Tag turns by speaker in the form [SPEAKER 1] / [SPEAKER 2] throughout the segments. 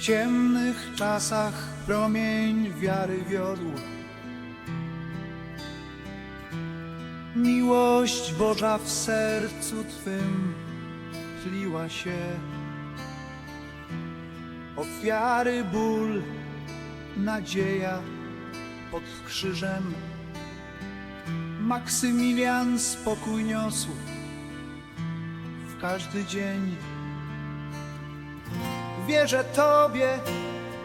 [SPEAKER 1] ciemnych czasach promień wiary wiodł. Miłość Boża w sercu Twym tliła się. Ofiary, ból, nadzieja pod krzyżem. Maksymilian spokój niosł w każdy dzień. Wierzę Tobie,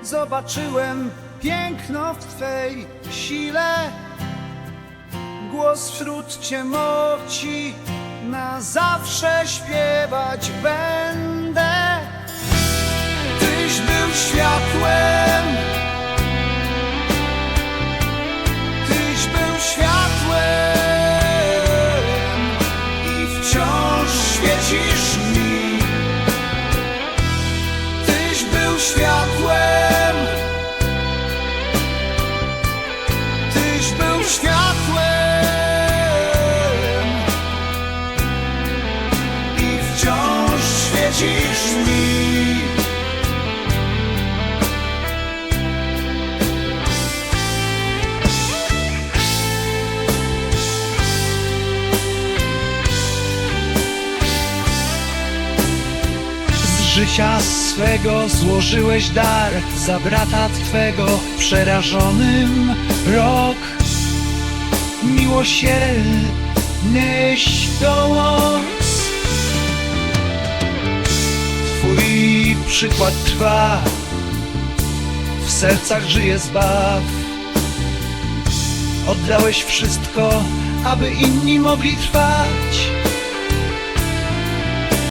[SPEAKER 1] zobaczyłem piękno w Twej sile. Głos wśród ciemoci na zawsze śpiewać będę. Tyś był światłem, Tyś był światłem i wciąż świecisz mi. Światłem, Tyś był światłem i wciąż świecisz mi. Życia swego złożyłeś dar za brata Twego przerażonym rok miłosierny śdołos. Twój przykład trwa, w sercach żyje zbaw. Oddałeś wszystko, aby inni mogli trwać.